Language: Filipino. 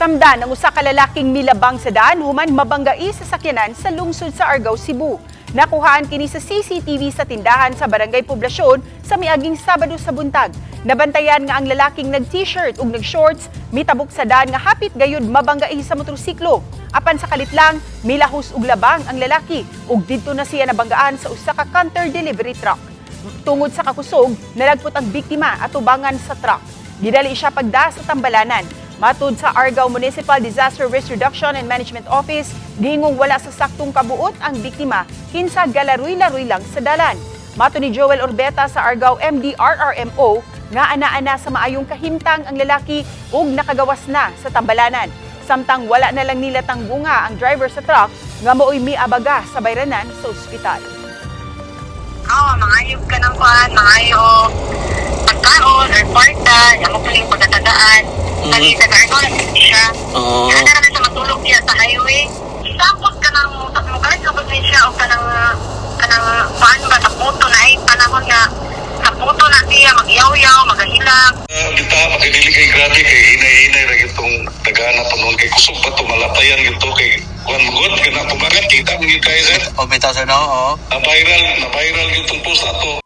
Samdan ang usa ka lalaking milabang sa daan human mabanggai sa sakyanan sa lungsod sa Argao, Cebu. Nakuhaan kini sa CCTV sa tindahan sa Barangay Poblasyon sa miaging Sabado sa buntag. Nabantayan nga ang lalaking nag-t-shirt ug nag-shorts mitabok sa daan nga hapit gayud mabanggai sa motorsiklo. Apan sa kalit lang, milahos ug labang ang lalaki ug didto na siya nabanggaan sa usa ka counter delivery truck. Tungod sa kakusog, nalagpot ang biktima at ubangan sa truck. Gidali siya pagda sa tambalanan. Matud sa Argao Municipal Disaster Risk Reduction and Management Office, gingong wala sa saktong kabuot ang biktima, kinsa galaruy-laruy lang sa dalan. Mato ni Joel Orbeta sa Argao MDRRMO, nga ana-ana sa maayong kahimtang ang lalaki ug nakagawas na sa tambalanan. Samtang wala na lang nila tanggunga ang driver sa truck nga mooy miabaga sa bayranan sa ospital. Oo, mangayog ka ng kuhan, mangayog pagkaon or kwarta, yung mo piling Lagi sa gargon, siya. Oo. Kaya na namin sa matulog siya sa highway. Isapot ka ng mutak mo, kahit kapag din siya o ka ng, ka ng, paano ba, sa puto na eh, panahon nga, sa puto na siya, magyaw-yaw, magahilang. Uh, kita makadili kay grabe kay hinay-hinay ra itong tagahanap pa noon kay kusog pa to malapayan ito kay kuan magod kana pumagan kita mo yung kay sir O bitaw sir no, oo. na viral na viral yung post ato